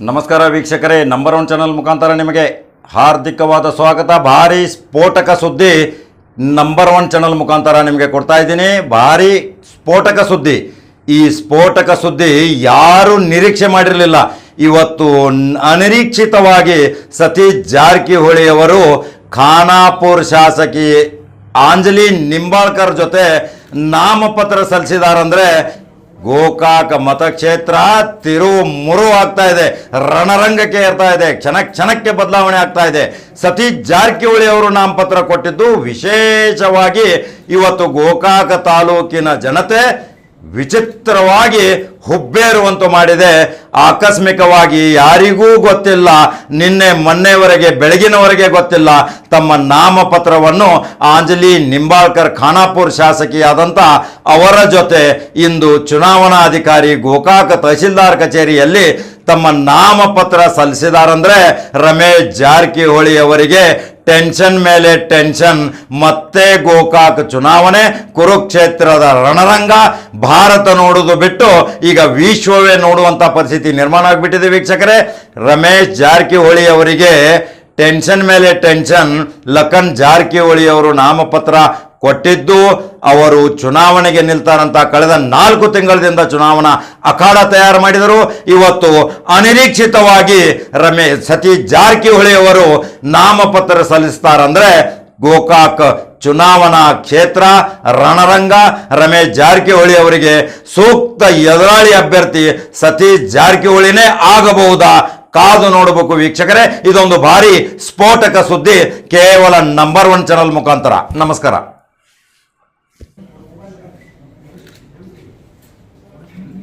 ನಮಸ್ಕಾರ ವೀಕ್ಷಕರೇ number one channel ಮುಖಾಂತರ ನಿಮಗೆ ಹಾರ್ದಿಕವಾದ ಸ್ವಾಗತ. ಭಾರಿ ಸ್ಫೋಟಕ ಸುದ್ದಿ ನಂಬರ್ ಒನ್ ಚಾನಲ್ ಮುಖಾಂತರ ನಿಮಗೆ ಕೊಡ್ತಾ ಇದ್ದೀನಿ. ಭಾರಿ ಸ್ಫೋಟಕ ಸುದ್ದಿ. ಈ ಸ್ಫೋಟಕ ಸುದ್ದಿ ಯಾರು ನಿರೀಕ್ಷೆ ಮಾಡಿರಲಿಲ್ಲ. ಇವತ್ತು ಅನಿರೀಕ್ಷಿತವಾಗಿ ಸತೀಶ್ ಜಾರಕಿಹೊಳಿ ಅವರು ಖಾನಾಪುರ್ ಶಾಸಕಿ ಆಂಜಲಿ ನಿಂಬಾಳ್ಕರ್ ಜೊತೆ ನಾಮಪತ್ರ ಸಲ್ಲಿಸಿದಾರಂದ್ರೆ ಗೋಕಾಕ ಮತಕ್ಷೇತ್ರ ತಿರುವು ಮುರು ಆಗ್ತಾ ಇದೆ. ರಣರಂಗಕ್ಕೆ ಏರ್ತಾ ಇದೆ. ಕ್ಷಣ ಕ್ಷಣಕ್ಕೆ ಬದಲಾವಣೆ ಆಗ್ತಾ ಇದೆ. ಸತೀಶ್ ಜಾರಕಿಹೊಳಿ ಅವರು ನಾಮಪತ್ರ ಕೊಟ್ಟಿದ್ದು ವಿಶೇಷವಾಗಿ ಇವತ್ತು ಗೋಕಾಕ ತಾಲೂಕಿನ ಜನತೆ ವಿಚಿತ್ರವಾಗಿ ಹುಬ್ಬೇರುವಂತು ಮಾಡಿದೆ. ಆಕಸ್ಮಿಕವಾಗಿ ಯಾರಿಗೂ ಗೊತ್ತಿಲ್ಲ. ನಿನ್ನೆ ಮೊನ್ನೆವರೆಗೆ, ಬೆಳಗಿನವರೆಗೆ ಗೊತ್ತಿಲ್ಲ. ತಮ್ಮ ನಾಮಪತ್ರವನ್ನು ಆಂಜಲಿ ನಿಂಬಾಳ್ಕರ್ ಖಾನಾಪುರ್ ಶಾಸಕಿಯಾದಂಥ ಅವರ ಜೊತೆ ಇಂದು ಚುನಾವಣಾಧಿಕಾರಿ ಗೋಕಾಕ ತಹಶೀಲ್ದಾರ್ ಕಚೇರಿಯಲ್ಲಿ ತಮ್ಮ ನಾಮಪತ್ರ ಸಲ್ಲಿಸಿದಾರಂದ್ರೆ ರಮೇಶ್ ಜಾರಕಿಹೊಳಿ ಅವರಿಗೆ ಟೆನ್ಷನ್ ಮೇಲೆ ಟೆನ್ಷನ್. ಮತ್ತೆ ಗೋಕಾಕ್ ಚುನಾವಣೆ, ಕುರುಕ್ಷೇತ್ರದ ರಣರಂಗ, ಭಾರತ ನೋಡುದು ಬಿಟ್ಟು ಈಗ ವಿಶ್ವವೇ ನೋಡುವಂತ ಪರಿಸ್ಥಿತಿ ನಿರ್ಮಾಣ ಆಗಿಬಿಟ್ಟಿದೆ ವೀಕ್ಷಕರೇ. ರಮೇಶ್ ಜಾರಕಿಹೊಳಿ ಅವರಿಗೆ ಟೆನ್ಷನ್ ಮೇಲೆ ಟೆನ್ಷನ್. ಲಖನ್ ಜಾರಕಿಹೊಳಿ ಅವರು ನಾಮಪತ್ರ ಕೊಟ್ಟಿದ್ದು, ಅವರು ಚುನಾವಣೆಗೆ ನಿಲ್ತಾರಂತ ಕಳೆದ ನಾಲ್ಕು ತಿಂಗಳಿಂದ ಚುನಾವಣಾ ಅಖಾಡ ತಯಾರು ಮಾಡಿದರು. ಇವತ್ತು ಅನಿರೀಕ್ಷಿತವಾಗಿ ರಮೇಶ್ ಸತೀಶ್ ಜಾರಕಿಹೊಳಿ ಅವರು ನಾಮಪತ್ರ ಸಲ್ಲಿಸ್ತಾರಂದ್ರೆ ಗೋಕಾಕ್ ಚುನಾವಣಾ ಕ್ಷೇತ್ರ, ರಣರಂಗ, ರಮೇಶ್ ಜಾರಕಿಹೊಳಿ ಅವರಿಗೆ ಸೂಕ್ತ ಎದುರಾಳಿ ಅಭ್ಯರ್ಥಿ ಸತೀಶ್ ಜಾರಕಿಹೊಳಿನೇ ಆಗಬಹುದಾ? ಕಾದು ನೋಡಬೇಕು ವೀಕ್ಷಕರೇ. ಇದೊಂದು ಭಾರಿ ಸ್ಫೋಟಕ ಸುದ್ದಿ, ಕೇವಲ ನಂಬರ್ ಒನ್ ಚಾನಲ್ ಮುಖಾಂತರ. ನಮಸ್ಕಾರ.